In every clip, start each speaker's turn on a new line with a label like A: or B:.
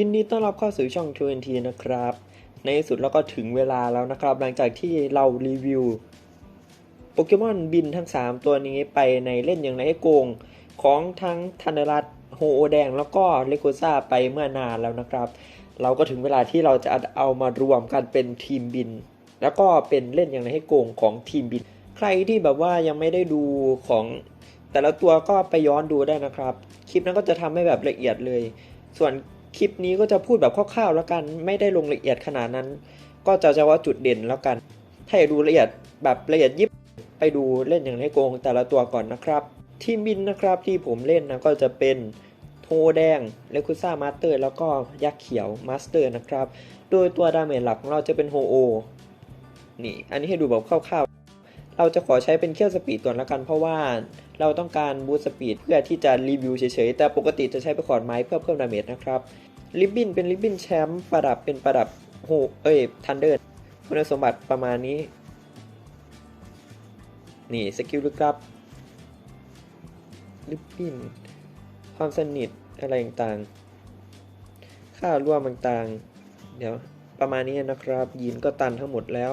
A: ยินดีต้อนรับเข้าสู่ช่อง2 n t นะครับ ในที่สุดเราก็ถึงเวลาแล้วนะครับ หลังจากที่เรารีวิวโปเกมอนบินทั้ง 3 ตัวนี้ไปในเล่นอย่างไรให้โกง ของทั้งธนรัตโฮโอแดง แล้วก็เลโกซ่าไปเมื่อนานแล้วนะครับ เราก็ถึงเวลาที่เราจะเอามารวมกันเป็นทีมบิน แล้วก็เป็นเล่นอย่างไรให้โกงของทีมบิน ใครที่แบบว่ายังไม่ได้ดูของแต่ละตัวก็ไปย้อนดูได้นะครับ คลิปนั้นก็จะทำให้แบบละเอียดเลย ส่วน คลิปนี้ก็จะพูดแบบคร่าวๆแล้วกัน ไม่ได้ลงละเอียดขนาดนั้น ก็จะจะว่าจุดเด่นแล้วกัน ถ้าอยากดูละเอียดแบบละเอียดยิบไปดูเล่นอย่างไรโกงแต่ละตัวก่อนนะครับ ทีมบินนะครับที่ผมเล่นนะก็จะเป็นโทแดงเลคุซ่ามาสเตอร์แล้วก็ยักษ์เขียวมาสเตอร์นะครับ โดยตัวดาเมจหลักของเราจะเป็นโฮโอนี่อันนี้ให้ดูแบบคร่าวๆเราจะขอใช้เป็นเครื่องสปีดก่อนละกันเพราะว่า เราต้องการบูสต์สปีดเพื่อที่จะรีวิวเฉยๆ แต่ปกติจะใช้ไปขอนไม้เพื่อเพิ่มดาเมจนะครับริบบินเป็นริบบินแชมป์ประดับเป็นประดับโฮเอ้ยทันเดอร์คุณสมบัติประมาณนี้ นี่สกิลลึกลับริบบินความสนิทอะไรต่างๆ ค่าร่วมต่างๆ เดี๋ยวประมาณนี้นะครับยีนก็ตันทั้งหมดแล้ว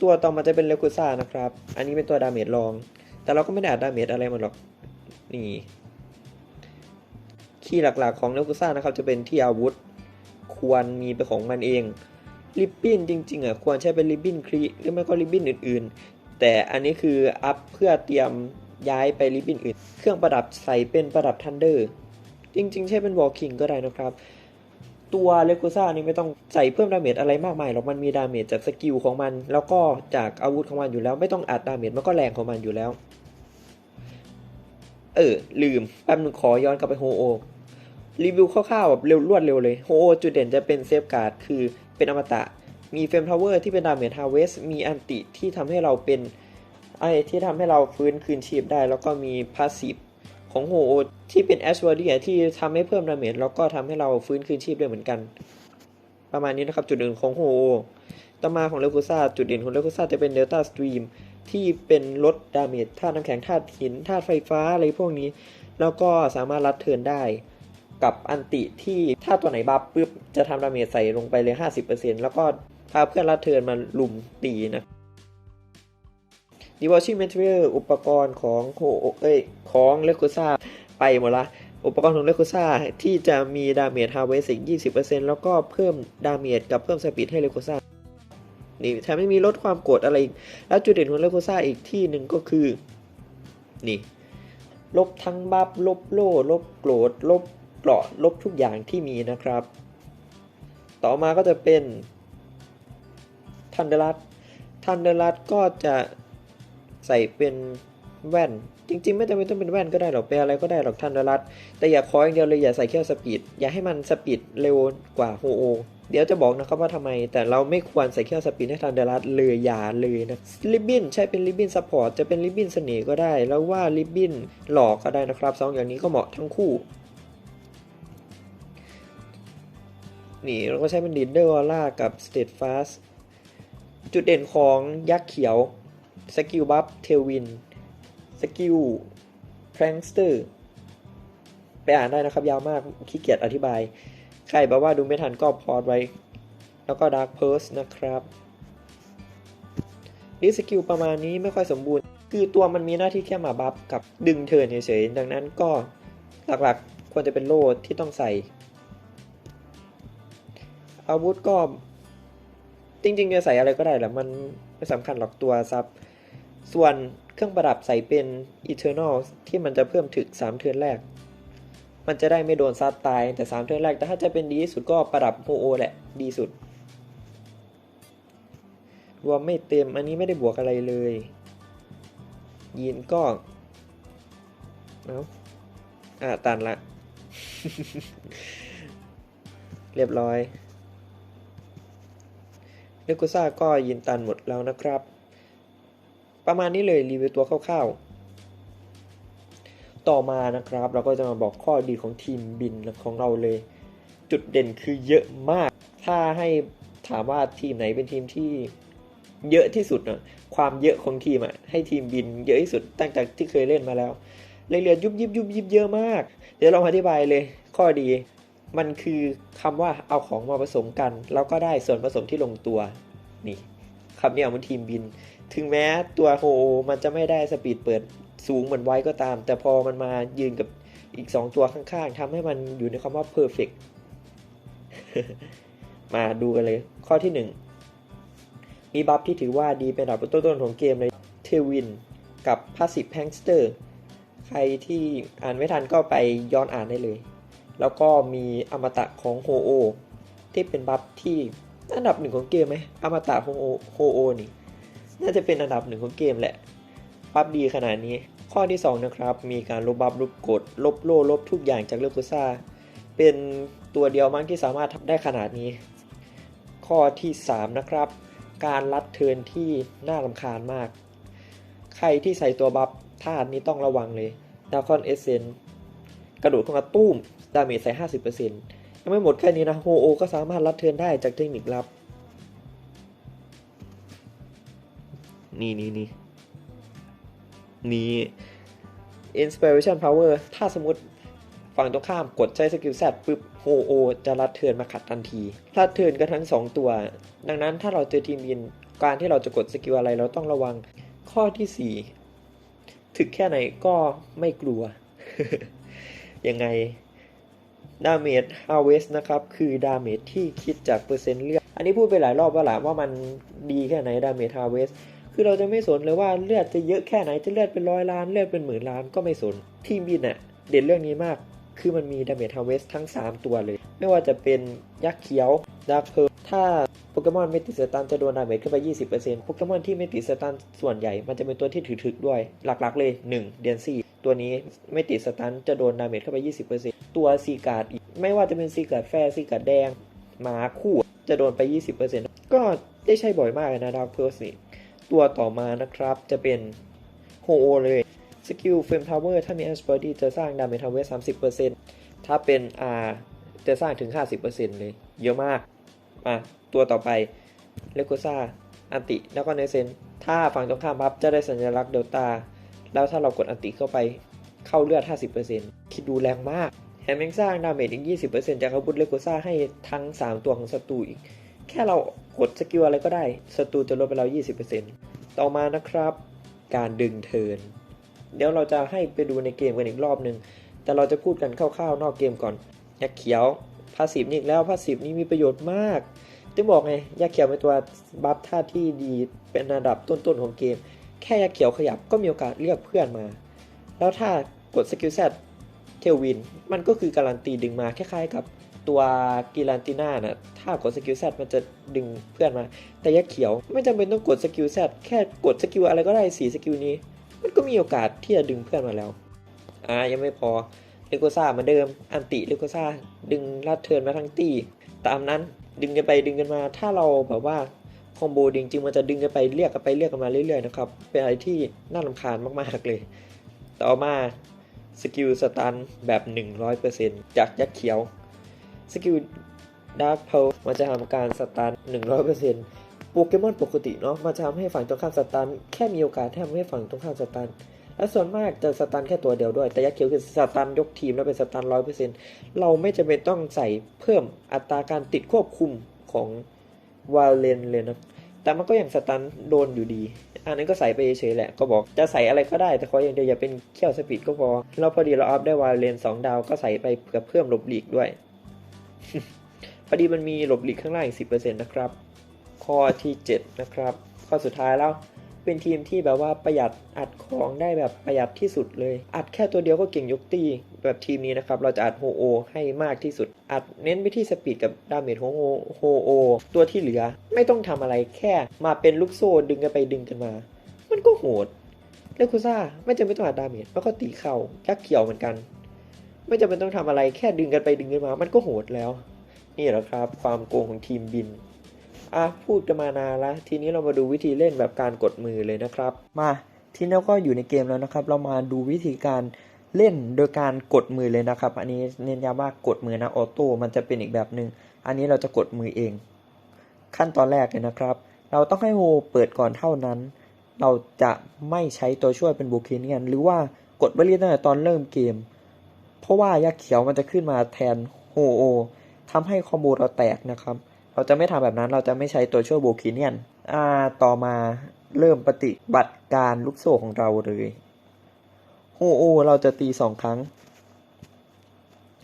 A: ตัวต่อมาจะเป็นเลกุซ่านะครับ อันนี้เป็นตัวดาเมจรอง แต่เราก็ไม่ได้อัดดาเมจอะไรมันหรอก นี่ คีย์หลักๆของเลกุซ่านะครับ จะเป็นที่อาวุธ ควรมีเป็นของมันเอง ริบบิ้นจริง ๆอะควรใช้เป็นริบบิ้นครีหรือไม่ก็ริบบิ้นอื่น ๆ แต่อันนี้คืออัพเพื่อเตรียมย้ายไปริบบิ้นอื่น เครื่องประดับใส่เป็นประดับทันเดอร์ จริง ๆ ใช้เป็นวอลคิงก็ได้นะครับ ตัวเลกูซ่านี่ไม่ต้องใส่เพิ่มดาเมจอะไรมากมายหรอกมันมีดาเมจจากสกิลของมัน แล้วก็จากอาวุธของมันอยู่แล้ว ไม่ต้องอัดดาเมจมันก็แรงของมันอยู่แล้ว เออ ลืมแป๊บนึงขอย้อนกลับไปโฮโอรีวิวคร่าวๆแบบเร็วรวดเร็วเลยโฮโอจุดเด่นจะเป็นเซฟการ์ดคือเป็นอมตะ มีเฟมทาวเวอร์ที่เป็นดาเมจฮาเวสมีอันติที่ทำให้เราเป็นไอที่ทำให้เราฟื้นคืนชีพได้ แล้วก็มีพาสซีฟ ของโฮโอที่เป็นแอชวอร์ดีที่ทำให้เพิ่มดาเมจแล้วก็ทำให้เราฟื้นคืนชีพได้เหมือนกัน ประมาณนี้นะครับจุดเด่นของโฮโอต่อมาของเลกูซ่าจุดเด่นของเลกูซ่าจะเป็นเดลต้าสตรีมที่เป็นลดดาเมจธาตุน้ำแข็งธาตุหินธาตุไฟฟ้าอะไรพวกนี้ แล้วก็สามารถรัดเทินได้กับอันติที่ถ้าตัวไหนบัฟปุ๊บจะทำดาเมจใส่ลงไปเลย 50%แล้วก็พาเพื่อนรัดเทินมาลุมตีนะ ดีวอชิ m เมท e รียอุปกรณ์ของโเอ้ยของเลกุซ่าไปหมดละ อุปกรณ์ของเลกุซ่าที่จะมีดาเมจฮาร์เวสอีก20%แล้วก็เพิ่มดาเมจกับเพิ่มสปีดให้เลกุซ่านี่แถมไม่มีลดความโกรธอะไรอีก แล้วจุดเด่นของเลกุซ่าอีกที่หนึ่งก็คือ นี่ ลบทั้งบัฟลบโล่ ลบโกรธ ลบเกราะลบทุกอย่างที่มีนะครับ ต่อมาก็จะเป็นทันเดรัตทันเดรัตก็จะ ใส่เป็นแว่น จริง ๆ ไม่จำเป็นต้องเป็นแว่นก็ได้หรอกเป็นอะไรก็ได้หรอกทันเดรัตแต่อย่าคออย่างเดียวเลยอย่าใส่แค่สปีดอย่าให้มันสปีดเร็วกว่าโฮโอเดี๋ยวจะบอกนะครับว่าทำไม แต่เราไม่ควรใส่แค่สปีดให้ทันเดรัตเลยอย่าเลยนะริบบิ้นใช่เป็นริบบิ้นซัพพอร์ตจะเป็นริบบิ้นเสน่ห์ก็ได้ แล้วว่าริบบิ้นหลอกก็ได้นะครับสองอย่างนี้ก็เหมาะทั้งคู่ นี่เราก็ใช้เป็น Leader Aura กับ State Fast จุดเด่นของยักษ์เขียว สกิลบัฟเทลวินสกิลแพรงสเตอร์ไปอ่านได้นะครับ ยาวมากขี้เกียจอธิบาย ใครแบบว่าดูไม่ทันก็พอดไว้ แล้วก็ Dark p u r s e นะครับนี่สกิลประมาณนี้ไม่ค่อยสมบูรณ์ คือตัวมันมีหน้าที่แค่มาบัฟกับดึงเทิร์นเฉยๆดังนั้นก็หลักๆควรจะเป็นโล่ที่ต้องใส่ อาวุธก็จริงๆจะใส่อะไรก็ได้แหละมันไม่สำคัญหรอกตัวซับ ส่วนเครื่องประดับใส่เป็น Eternal ที่มันจะเพิ่มถึก 3 เทิร์นแรก มันจะได้ไม่โดนซัดตาย แต่ 3 เทิร์นแรก แต่ถ้าจะเป็นดีที่สุดก็ประดับโฮโอแหละ ดีสุด รวมไม่เต็ม อันนี้ไม่ได้บวกอะไรเลยยีนก็เอาอ่าตันละ เรียบร้อยเลกูซ่าก็ยินตันหมดแล้วนะครับ ประมาณนี้เลยรีวิวตัวคร่าวๆ ต่อมานะครับ เราก็จะมาบอกข้อดีของทีมบินของเราเลย จุดเด่นคือเยอะมาก ถ้าให้ถามว่าทีมไหนเป็นทีมที่เยอะที่สุดนะความเยอะของทีมอะให้ทีมบินเยอะที่สุดตั้งแต่ที่เคยเล่นมาแล้วเลยเหลือยุบยิบยุบยิบเยอะมาก เดี๋ยวเราอธิบายเลย ข้อดี มันคือคำว่าเอาของมาผสมกัน แล้วก็ได้ส่วนผสมที่ลงตัวนี่คำนี้ของทีมบิน ถึงแม้ตัวโฮโอมันจะไม่ได้สปีดเปิดสูงเหมือนไว้ก็ตาม แต่พอมันมายืนกับอีก 2 ตัวข้างๆทำให้มันอยู่ในคำว่า perfect มาดูกันเลย ข้อที่ 1 มีบัฟที่ถือว่าดีเป็นอันดับต้นๆของเกมเลยเทวิน กับ Passive Hangster ใครที่อ่านไม่ทันก็ไปย้อนอ่านได้เลย แล้วก็มีอมตะของโฮโอที่เป็นบัฟที่อันดับหนึ่งของเกมไหมอมตะของโฮโอนี่ น่าจะเป็นอันดับหนึ่งของเกมแหละบัฟดีขนาดนี้ ข้อที่ 2 นะครับ มีการลบบัฟลบกด ลบโล่ลบทุกอย่างจากเลโกซ่า เป็นตัวเดียวมั้งที่สามารถทำได้ขนาดนี้ ข้อที่ 3 นะครับ การลัดเทินที่น่ารำคาญมาก ใครที่ใส่ตัวบัฟท่านี้ต้องระวังเลยดาคอนเอเซนกระโดดเข้ามาตุ้ม ดาเมจใส่ 50%ยังไม่หมดแค่นี้นะ โฮโอก็สามารถลัดเทินได้จากเทคนิคลับ นี่นี่นี่นี่ inspiration power ถ้าสมมติฝั่งตรงข้ามกดใช้สกิลแซดปุ๊บโฮโอ จะรัดเทินมาขัดทันทีรัดเทินกันทั้ง 2 ตัว ดังนั้นถ้าเราเจอทีมยิน การที่เราจะกดสกิลอะไรเราต้องระวังข้อที่ 4 ถึกแค่ไหนก็ไม่กลัว ยังไงดาเมจ harvest นะครับ คือดาเมจที่คิดจากเปอร์เซ็นต์เลือดอันนี้พูดไปหลายรอบแล้วแหละว่ามันดีแค่ไหนดาเมจ harvest คือเราจะไม่สนเลยว่าเลือดจะเยอะแค่ไหนจะเลือดเป็นร้อยล้านเลือดเป็นหมื่นล้านก็ไม่สนทีมบินอะเด่นเรื่องนี้มาก คือมันมีดาเมจ harvest ทั้ง 3 ตัวเลย ไม่ว่าจะเป็นยักษ์เขียวดาร์คเพิร์ถ้าโปเกมอนไม่ติดสตันจะโดนดาเมจขึ้นไป 20%โปเกมอนที่ไม่ติดสตันส่วนใหญ่ มันจะเป็นตัวที่ถือๆด้วย หลักๆเลย 1 เดียนซี่ตัวนี้ไม่ติดสตันจะโดนดาเมจเข้าไป 20%ตัวซีการ์ดอีกไม่ว่าจะเป็นซีการ์ดแฟร์ซีการ์ดแดงหมาคู่จะโดนไป 20%ก็ได้ใช้บ่อยมากเลยนะดาร์คเพิร์นี่ ตัวต่อมานะครับ จะเป็นโฮโอเลยสกิลเฟมทาวเวอร์ถ้ามีแอสเปอร์ดีจะสร้างดาเมจทาวเวอร์30%ถ้าเป็น R จะสร้างถึง50%เปอร์เซ็นต์เลย เยอะมาก มา ตัวต่อไปเลโกซ่าอันติ แล้วก็เนเซน ถ้าฝั่งตรงข้ามบัฟจะได้สัญลักษณ์เดลต้า แล้วถ้าเรากดอันติเข้าไปเข้าเลือด 50%คิดดูแรงมาก แถมยังสร้างดาเมจอีก 20%จากอาวุธเลโกซ่าให้ทั้ง 3 ตัวของศัตรูอีก แค่เรากดสกิลอะไรก็ได้ศัตรูจะลดไปเรา 20%ต่อมานะครับ การดึงเทิน เดี๋ยวเราจะให้ไปดูในเกมกันอีกรอบหนึ่ง แต่เราจะพูดกันคร่าวๆ นอกเกมก่อนยักษ์เขียวพาสีนี่อีกแล้วพาสีนี่มีประโยชน์มากจะบอกไงยักษ์เขียวเป็นตัวบัฟท่าที่ดีเป็นระดับต้นๆของเกม แค่ยักษ์เขียวขยับก็มีโอกาสเรียกเพื่อนมา แล้วถ้ากดสกิลแซดเทลวิน มันก็คือการันตีดึงมาคล้ายๆกับ ตัวกิลันติน่าน่ะถ้ากดสกิลแซดมันจะดึงเพื่อนมา แต่ยักษ์เขียวไม่จำเป็นต้องกดสกิลแซดแค่กดสกิลอะไรก็ได้สีสกิลนี้ มันก็มีโอกาสที่จะดึงเพื่อนมาแล้ว อ่ายังไม่พอเลโกซ่าเหมือนเดิม อันติเลโกซ่าดึงลัดเทิร์นมาทั้งตีตามนั้นดึงกันไปดึงกันมา ถ้าเราแบบว่าคอมโบจริงๆมันจะดึงกันไปเรียกกันไปเรียกกันมาเรื่อยๆนะครับเป็นอะไรที่น่ารำคาญมากๆเลย ต่อมาสกิลสตันแบบ 100%จากยักษ์เขียว สกิลดาร์ p เพลมันจะทำการสตัน100%โปเกมอนปกติเนาะมันจะทำให้ฝั่งตรงข้ามสตันแค่มีโอกาสทำให้ฝั่งตรงข้ามสตันและส่วนมากจะสตันแค่ตัวเดียวด้วย แต่ยักษ์เขียวคือสตันยกทีมแล้วเป็นสตัน100%เปอร์เซ็นต์เราไม่จำเป็นต้องใส่เพิ่มอัตราการติดควบคุมของวาเลนเลยนะ แต่มันก็ยังสตันโดนอยู่ดี อันนั้นก็ใส่ไปเฉยแหละ ก็บอกจะใส่อะไรก็ได้ แต่ขออย่างเดียวอย่าเป็นเขี้ยวสปีดก็พอ เราพอดีเราอัพได้วาเลน2ดาวก็ใส่ไปเพื่อเพิ่มหลบหลีกด้วย พอดีมันมีหลบหลีกข้างล่างอีก10%นะครับ ข้อที่ 7 นะครับ ข้อสุดท้ายแล้วเป็นทีมที่แบบว่าประหยัดอัดของได้แบบประหยัดที่สุดเลย อัดแค่ตัวเดียวก็เก่งยกตีแบบทีมนี้นะครับ เราจะอัดโฮโอให้มากที่สุด อัดเน้นไปที่สปีดกับดาเมจของโฮโฮโอตัวที่เหลือไม่ต้องทำอะไรแค่มาเป็นลูกโซ่ดึงกันไปดึงกันมา มันก็โหดเลคูซ่าไม่จำเป็นต้องอัดดาเมจแล้วก็ตีเข่ายักเขียวเหมือนกัน ไม่จำเป็นต้องทำอะไรแค่ดึงกันไปดึงกันมา มันก็โหดแล้ว นี่แหละครับ ความโกงของทีมบินอะพูดกันมานานล้วทีนี้เรามาดูวิธีเล่นแบบการกดมือเลยนะครับ มาทีนี้ก็อยู่ในเกมแล้วนะครับ เรามาดูวิธีการเล่นโดยการกดมือเลยนะครับ อันนี้เน้นย้ำว่ากดมือนะออโต้มันจะเป็นอีกแบบหนึ่งอันนี้เราจะกดมือเอง ขั้นตอนแรกเลยนะครับ เราต้องให้โฮเปิดก่อนเท่านั้น เราจะไม่ใช้ตัวช่วยเป็นบูเคเนียนหรือว่ากดไว้เรียตั้งแต่ตอนเริ่มเกม เพราะว่ายักษ์เขียวมันจะขึ้นมาแทนโฮโอทำให้คอมโบเราแตกนะครับ เราจะไม่ทำแบบนั้นเราจะไม่ใช้ตัวช่วยโบคีเนียนอ่าต่อมาเริ่มปฏิบัติการลูกโซ่ของเราเลยโฮโอเราจะตีสองครั้ง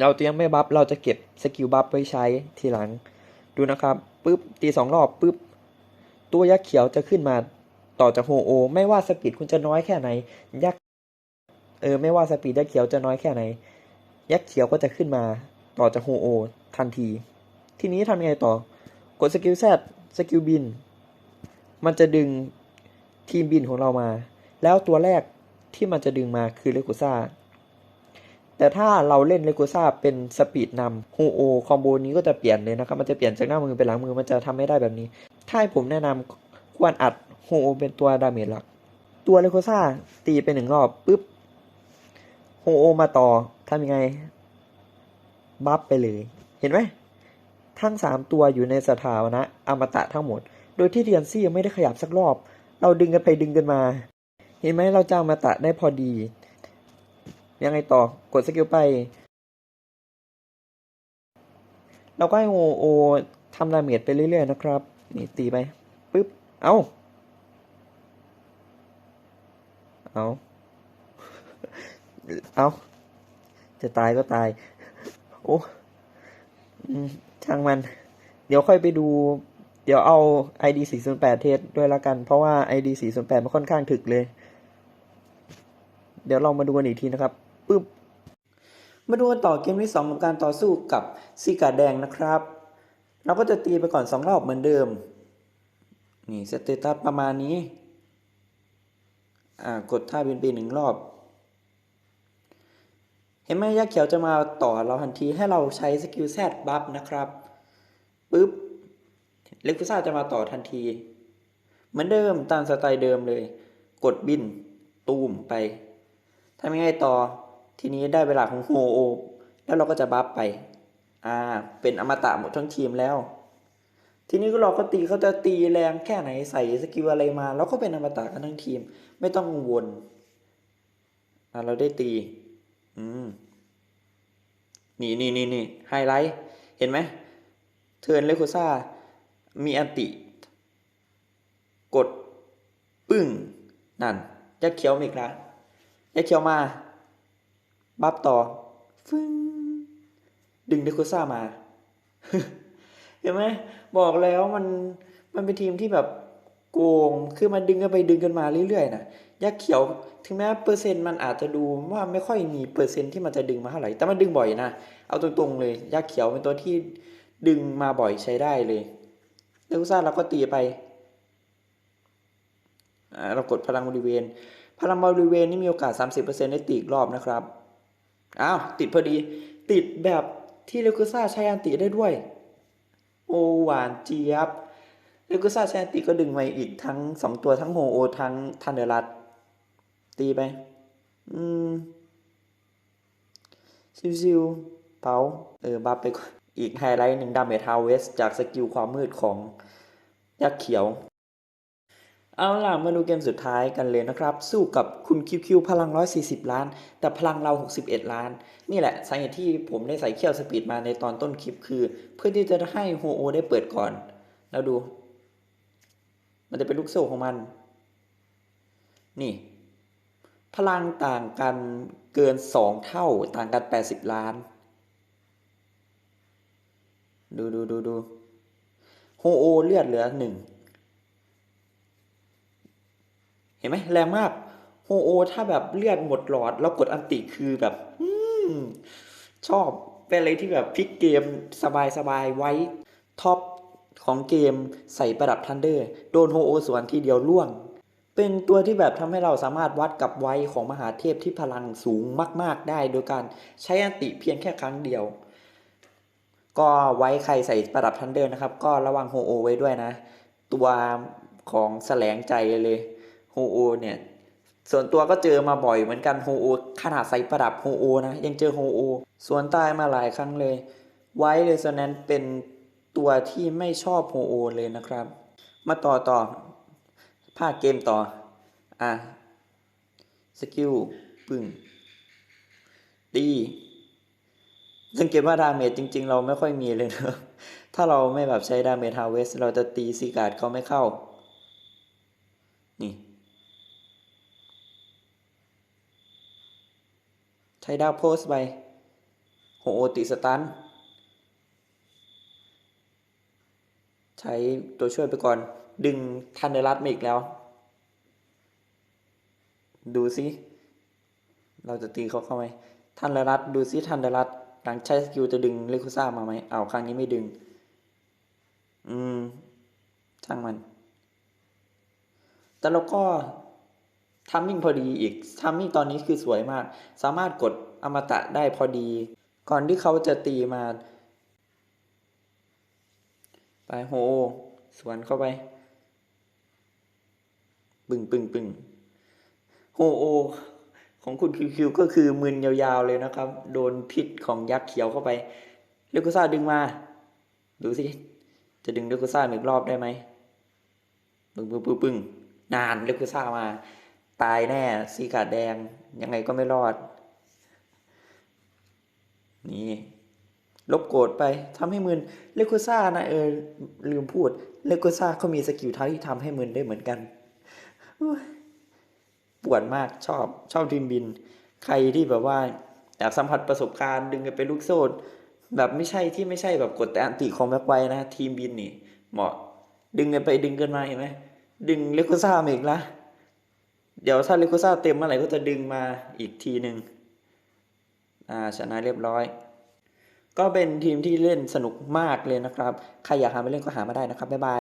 A: เราจะยังไม่บัฟเราจะเก็บสกิลบัฟไว้ใช้ทีหลัง ดูนะครับปุ๊บตีสองรอบปุ๊บตัวยักษ์เขียวจะขึ้นมาต่อจากโฮโอ ไม่ว่าสปีดคุณจะน้อยแค่ไหนยักษ์เออไม่ว่าสปีดยักษ์เขียวจะน้อยแค่ไหน ยักษ์เขียวก็จะขึ้นมาต่อจากโฮโอทันที ทีนี้ทำยังไงต่อ กดสกิลแซดสกิลบิน มันจะดึงทีมบินของเรามา แล้วตัวแรกที่มันจะดึงมาคือเลกูซ่า แต่ถ้าเราเล่นเลกูซ่าเป็นสปีดนำโฮโอคอมโบนี้ก็จะเปลี่ยนเลยนะครับ มันจะเปลี่ยนจากหน้ามือเป็นหลังมือ มันจะทำไม่ได้แบบนี้ ถ้าให้ผมแนะนำควรอัดโฮโอเป็นตัวดาเมจหลัก ตัวเลโกซ่าตีไปหนึ่งรอบปุ๊บโฮโอมาต่อ ทำยังไง บัฟไปเลย เห็นไหม ทั้งสามตัวอยู่ในสถานะอมตะทั้งหมด โดยที่เดียนซี่ยังไม่ได้ขยับสักรอบ เราดึงกันไปดึงกันมา เห็นไหมเราจะอมตะได้พอดี ยังไงต่อกดสกิลไป เราก็ให้โอโอทำดาเมจไปเรื่อยๆนะครับ นี่ตีไปปุ๊บ เอาเอาเอา จะตายก็ตาย โอ้ช่างมัน เดี๋ยวค่อยไปดู เดี๋ยวเอา ID 408 เทสด้วยละกัน เพราะว่า ID 408 มันค่อนข้างถึกเลย เดี๋ยวเรามาดูกันอีกทีนะครับปึ๊บมาดูกันต่อเกมที่2กับการต่อสู้กับซีกาแดงนะครับ เราก็จะตีไปก่อน 2 รอบเหมือนเดิม นี่สเตตัสประมาณนี้ อ่ากดท่าบินไปหนึ่งรอบ เห็นไหมยักษ์เขียวจะมาต่อเราทันทีให้เราใช้สกิลแซดบัฟนะครับปุ๊บเล็กฟิซ่าจะมาต่อทันที เหมือนเดิมตามสไตล์เดิมเลย กดบินตูมไปทำยังไงต่อทีนี้ได้เวลาของโฮโอแล้วเราก็จะบัฟไป อ่า เป็นอมตะหมดทั้งทีมแล้ว ทีนี้ก็เราก็ตีเขาจะตีแรงแค่ไหนใส่สกิลอะไรมาเราก็เป็นอมตะกันทั้งทีม ไม่ต้องกังวลเราได้ตี อืมนี่นี่นี่นี่ไฮไลท์ เห็นไหม เทิร์นเลโคซ่า มีอันติ กด ปึ้ง นั่นยักษ์เขียวมาอีกแล้วยักษ์เขียวมา บัฟต่อ ฟึ้ง ดึงเลโคซ่ามา เห็นไหม บอกแล้วมัน มันเป็นทีมที่แบบโกง คือมันดึงกันไปดึงกันมาเรื่อยๆนะ ยักษ์เขียวถึงแม้เปอร์เซ็นต์มันอาจจะดูว่าไม่ค่อยมีเปอร์เซ็นต์ที่มันจะดึงมาเท่าไหร่แต่มันดึงบ่อยนะเอาตรงๆเลยยักษ์เขียวเป็นตัวที่ดึงมาบ่อยใช้ได้เลยเลกุซ่าเราก็ตีไปเรากดพลังบริเวณ พลังบริเวณนี่มีโอกาส 30%ได้ตีอีกรอบนะครับอ้าวติดพอดีติดแบบที่เลกุซ่าใช้อันติได้ด้วย โอหวานเจี๊ยบเลกุซ่าใช้อันติก็ดึงมาอีกทั้งสองตัวทั้งโฮโอทั้งทันเดอรัต ตีไป อืมซิวๆเผาเออ บัฟไปก่อนอีกไฮไลท์หนึ่งดาเมจฮาวเวสจากสกิลความมืดของยักษ์เขียว เอาล่ะ มาดูเกมสุดท้ายกันเลยนะครับ สู้กับคุณคิวคิวพลัง 140 ล้าน แต่พลังเรา 61 ล้าน นี่แหละสาเหตุที่ผมได้ใส่เขี้ยวสปีดมาในตอนต้นคลิปคือ เพื่อที่จะให้โฮโอได้เปิดก่อน แล้วดู มันจะเป็นลูกโซ่ของมัน นี่ พลังต่างกันเกิน 2 เท่าต่างกัน 80 ล้าน ดูดูดูดูโฮโอเลือดเหลือหนึ่งเห็นไหมแรงมากโฮโอถ้าแบบเลือดหมดหลอด แล้วกดอันติคือแบบอชอบเป็นอะไรที่แบบพลิกเกมสบายสบายไว้ท็อปของเกมใส่ประดับทันเดอร์ โดนโฮโอสวนทีเดียวล่วง เป็นตัวที่แบบทำให้เราสามารถวัดกับไวของมหาเทพที่พลังสูงมาก ๆ ได้ โดยการใช้อันติเพียงแค่ครั้งเดียว ก็ไว้ใครใส่ประดับทันเดอร์นะครับ ก็ระวังโฮโอไว้ด้วยนะ ตัวของแสลงใจเลยโฮโอเนี่ยส่วนตัวก็เจอมาบ่อยเหมือนกันโฮโอขนาดใส่ประดับโฮโอนะยังเจอโฮโอส่วนตายมาหลายครั้งเลย ไว้เลยส่วนนั้นเป็นตัวที่ไม่ชอบโฮโอเลยนะครับ มาต่อต่อ ภาคเกมต่อ อะ สกิล ปึ้งตีสังเกตว่าดาเมจจริง ๆ เราไม่ค่อยมีเลยนะถ้าเราไม่แบบใช้ดาเมจฮาเวส เราจะตีซีการ์ดเขาไม่เข้า นี่ ใช้ดาวโพสไปโหโอติสตัน ใช้ตัวช่วยไปก่อน ดึงทันเดรัสมาอีกแล้ว ดูซิ เราจะตีเขาเข้าไหมทันเดรัสดูซิทันเดรัสหลังใช้สกิลจะดึงเลคุซ่ามาไหมเอาครั้งนี้ไม่ดึง อืม ช่างมัน แต่เราก็ทัมมิ่งพอดีอีกทัมมิ่งตอนนี้คือสวยมาก สามารถกดอมตะได้พอดี ก่อนที่เขาจะตีมา ไปโห สวนเข้าไป ปึ่งปึ่งปึ่งโฮโอ ของคุณคิวคิวก็คือมึนยาวๆเลยนะครับ โดนพิษของยักษ์เขียวเข้าไปเลกุซ่าดึงมา ดูสิ จะดึงเลกุซ่าอีกรอบได้ไหมปึ้งปึ้งปึ้งปึ้งนานเลกุซ่ามา ตายแน่ซีกาดแดง ยังไงก็ไม่รอด นี่ลบโกรธไปทำให้มึนเลกุซ่านะเออลืมพูดเลกุซ่าเขามีสกิลท้าที่ทำให้มึนได้เหมือนกัน ปวดมากชอบชอบทีมบิน ใครที่แบบว่าอยากสัมผัสประสบการณ์ดึงกันเป็นลูกโซ่แบบไม่ใช่ที่ไม่ใช่แบบกดแต่อันติของแม็กไวนะทีมบินนี่ เหมาะ ดึงกันไปดึงกันมาเห็นไหมดึงเลโกซ่ามาอีกละเดี๋ยวถ้าเลโกซ่าเต็มเมื่อไหร่ก็จะดึงมาอีกทีหนึ่งอ่าชนะเรียบร้อย ก็เป็นทีมที่เล่นสนุกมากเลยนะครับ ใครอยากหามาเล่นก็หามาได้นะครับบ๊ายบาย